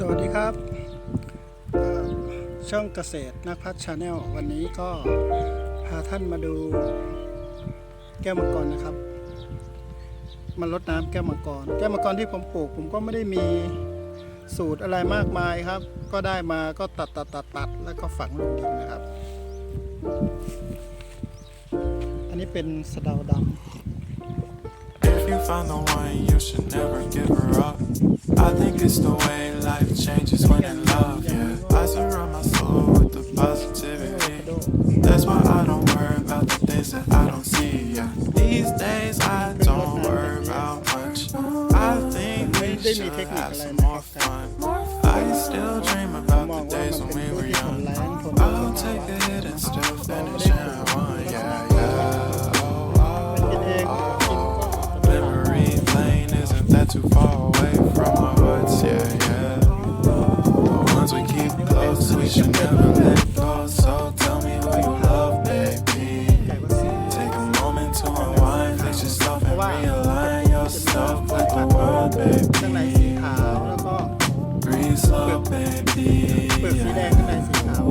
สวัสดีครับ ช่องเกษตรนักพัฒน์ชาแนลวันนี้ก็พาท่านมาดูแก้วมังกรนะครับมาลดน้ำแก้วมังกร แก้วมังกรที่ผมปลูก ผมก็ไม่ได้มีสูตรอะไรมากมายครับ ก็ได้มาก็ตัดตัดตัดตัดแล้วก็ฝังลงดินนะครับ อันนี้เป็นสะเดาด If you find the one, you should never give her up. I think it's the way life changes when in love, yeah. I surround my soul with the positivity. That's why I don't worry about the things that I don't see, yeah. These days I don't worry about much. I think we should have some more fun. I still เปิดสีแดงข้างในสีขาว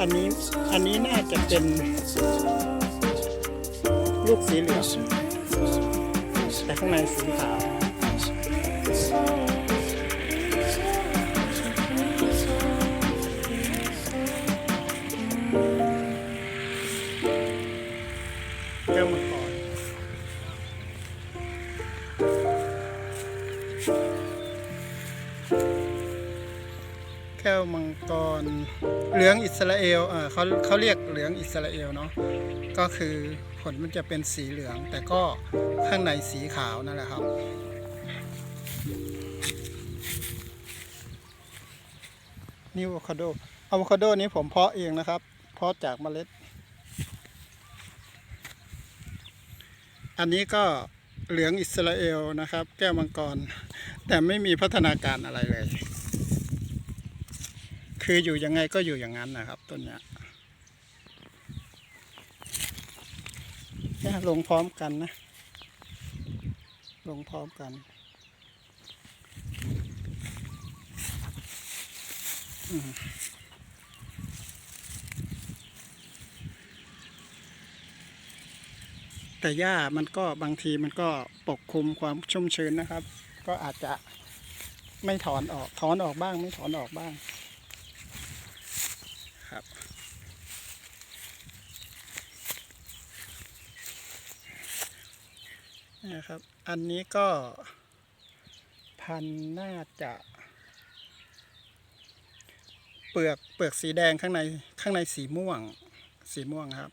อันนี้อันนี้น่าจะเป็น ลูกสีเหลืองแต่ข้างในสีขาว ก้วมังกรเหลืองอิสราเอลเออเขาเขาเรียกเหลืองอิสราเอลเนาะก็คือผลมันจะเป็นสีเหลือง แต่ก็ข้างในสีขาวนั่นแหละครับนี่อะโวคาโดอะโวคาโดนี้ผมเพาะเองนะครับ เพาะจากเมล็ด อันนี้ก็เหลืองอิสราเอลนะครับ แก้วมังกร แต่ไม่มีพัฒนาการอะไรเลย คืออยู่ยังไงก็อยู่อย่างนั้นนะครับต้นเนี้ยเนี่ยลงพร้อมกันนะ ลงพร้อมกันแต่หญ้ามันก็บางทีมันก็ปกคลุมความชุ่มชื้นนะครับ ก็อาจจะไม่ถอนออก ถอนออกบ้างไม่ถอนออกบ้าง ครับ นะครับ อันนี้ก็ พันน่าจะเปลือกเปลือกสีแดงข้างในข้างในสีม่วง สีม่วงครับ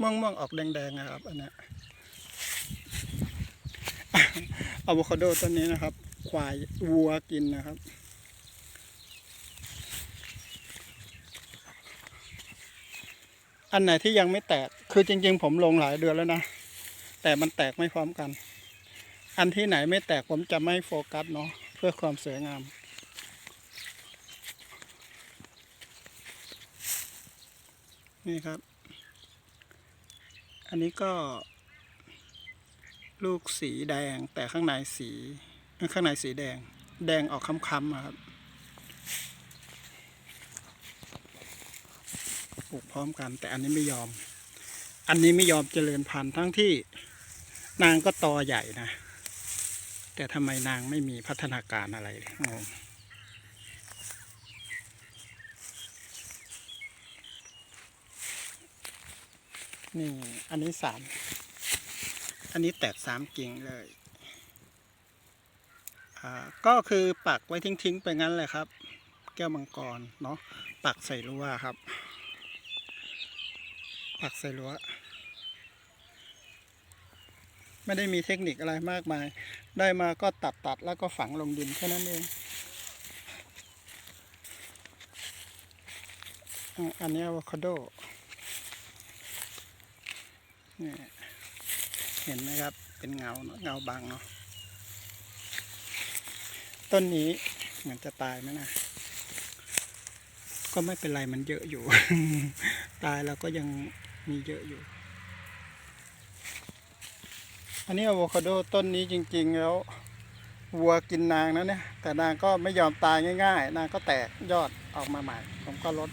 ม่วงม่วงออกแดงๆนะครับ อันนี้อะโวคาโดต้นนี้นะครับ ควายวัวกินนะครับ อันไหนที่ยังไม่แตก คือจริง ๆ ผมลงหลายเดือนแล้วนะ แต่มันแตกไม่พร้อมกัน อันที่ไหนไม่แตกผมจะไม่โฟกัสเนาะเพื่อความสวยงาม นี่ครับ อันนี้ก็ ลูกสีแดงแต่ข้างในสีข้างในสีแดง แดงออกค้ำๆครับปลูกพร้อมกัน แต่อันนี้ไม่ยอม อันนี้ไม่ยอมเจริญพันธุ์ทั้งที่ นางก็ตอใหญ่นะ แต่ทำไมนางไม่มีพัฒนาการอะไรเลยงงนี่ อันนี้สาม อันนี้แตกสามกิ่งเลย อ่า ก็คือปักไว้ทิ้ง ๆ ไปงั้นเลยครับ แก้วมังกร เนาะ ปักใส่รั้วครับ ปักใส่รั้ว ไม่ได้มีเทคนิคอะไรมากมาย ได้มาก็ตัดตัดแล้วก็ฝังลงดินแค่นั้นเองอันนี้อะโวคาโดนี่เห็นไหมครับเป็นเงาเนอะเงาบางเนาะต้นนี้เหมือนจะตายไหมนะก็ไม่เป็นไรมันเยอะอยู่ ตายแล้วก็ยังมีเยอะอยู่ อันนี้อะโวคาโดต้นนี้จริง ๆ แล้ววัวกินนางนะเนี่ย แต่นางก็ไม่ยอมตายง่าย ๆ นางก็แตกยอดออกมาใหม่ ผมก็ลด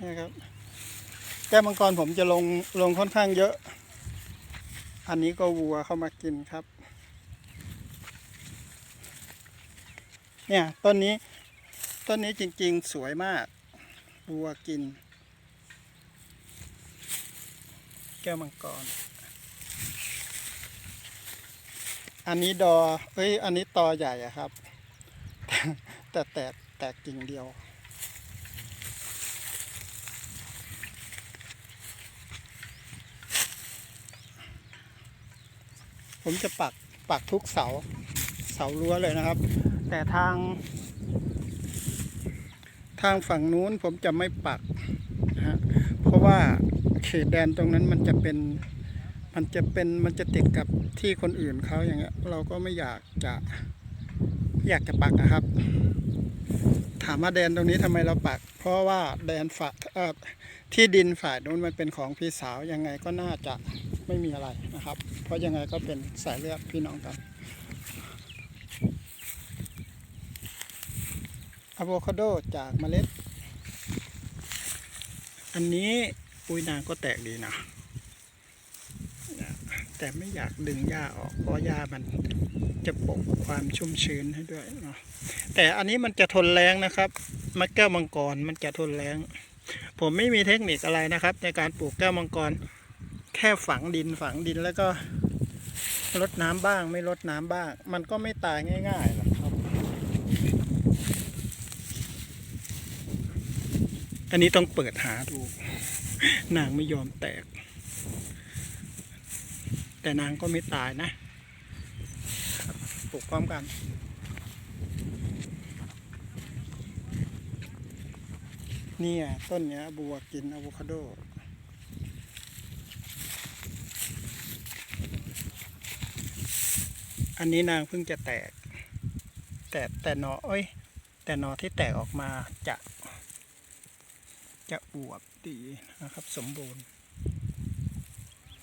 นี่ครับ แก้มังกรผมจะลงลงค่อนข้างเยอะ อันนี้ก็วัวเข้ามากินครับ เนี่ยต้นนี้ต้นนี้จริง ๆ สวยมาก วัวกิน แก้วมังกร อันนี้ดอเอ้ย อันนี้ตอใหญ่อะครับ แต่แตกแตกกิ่งเดียว ผมจะปักปักทุกเสา เสารั้วเลยนะครับ แต่ทาง ทางฝั่งนู้นผมจะไม่ปักนะฮะเพราะว่า เขตแดนตรงนั้นมันจะเป็นมันจะเป็นมันจะติดกับที่คนอื่นเขาอย่างเงี้ย เราก็ไม่อยากจะอยากจะปักนะครับ ถามว่าแดนตรงนี้ทำไมเราปัก เพราะว่าแดนฝ่าเอ่อที่ดินฝ่ายนู้นมันเป็นของพี่สาวยังไงก็น่าจะไม่มีอะไรนะครับ เพราะยังไงก็เป็นสายเลือดพี่น้องกันอะโวคาโดจากเมล็ด อันนี้ ปุยนางก็แตกดีนะ แต่ไม่อยากดึงหญ้าออกเพราะหญ้ามันจะปกความชุ่มชื้นให้ด้วยเนาะแต่อันนี้มันจะทนแรงนะครับมะแก้วมังกรมันจะทนแรงผมไม่มีเทคนิคอะไรนะครับ ในการปลูกแก้วมังกร แค่ฝังดินฝังดินแล้วก็รดน้ำบ้างไม่รดน้ำบ้าง มันก็ไม่ตายง่ายๆหรอกครับ อันนี้ต้องเปิดหาดู นางไม่ยอมแตก แต่นางก็ไม่ตายนะปลูกพร้อมกันเนี่ยต้นเนี้ยบัวกินอะโวคาโด อันนี้นางเพิ่งจะแตก แต่แต่หนอเอ้ย แต่หนอที่แตกออกมาจะ จะอวบ ดีนะครับ สมบูรณ์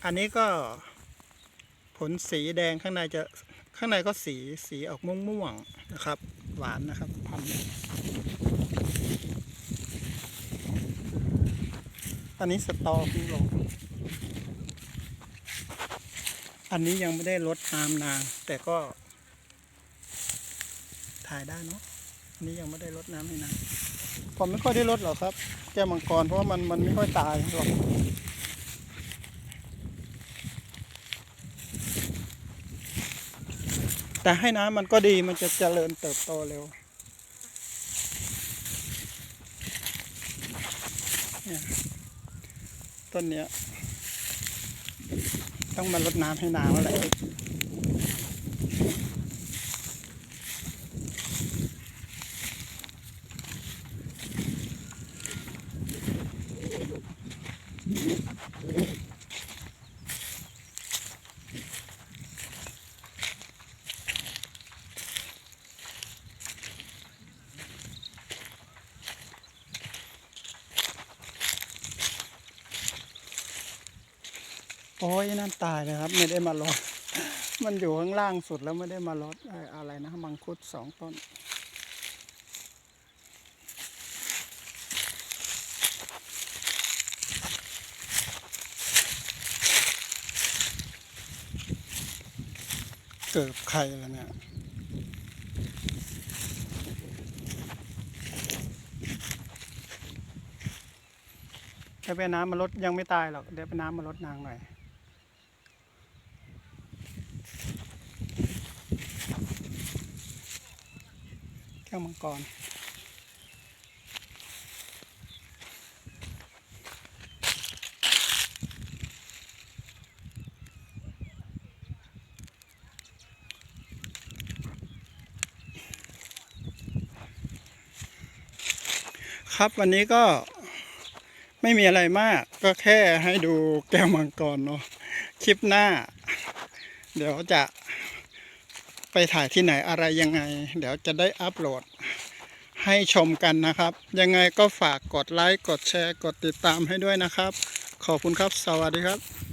อันนี้ก็ผลสีแดงข้างในจะข้างในก็สีสีออกม่วงๆนะครับ หวานนะครับพันธุ์อันนี้สตอพิ่ลงอันนี้ยังไม่ได้ลดน้ำนาง แต่ก็ถ่ายได้เนาะอันนี้ยังไม่ได้ลดน้ำให้นาง ผมไม่ค่อยได้ลดหรอกครับ แก้มังกรเพราะว่ามันมันไม่ค่อยตายหรอกแต่ให้น้ำมันก็ดีมันจะเจริญเติบโตเร็วเนี่ยต้นเนี้ย ต้องมาลดน้ำให้นานแล้ว อ้ยนั่นตายเลยครับ ไม่ได้มาลดมันอยู่ข้างล่างสุดแล้วไม่ได้มาลดไอ้อะไรนะมังคุดสองต้น เกิดใครแล้วเนี่ยเดี๋ยวไปน้ำมาลดยังไม่ตายหรอกเดี๋ยวไปน้ำมาลดนางหน่อย้วมังกร ครับวันนี้ก็ไม่มีอะไรมากก็แค่ให้ดูแก้วมังกรเนาะคลิปหน้า เดี๋ยวจะ ไปถ่ายที่ไหนอะไรยังไง เดี๋ยวจะได้อัปโหลดให้ชมกันนะครับ ยังไงก็ฝากกดไลค์ กดแชร์ กดติดตามให้ด้วยนะครับ ขอบคุณครับ สวัสดีครับ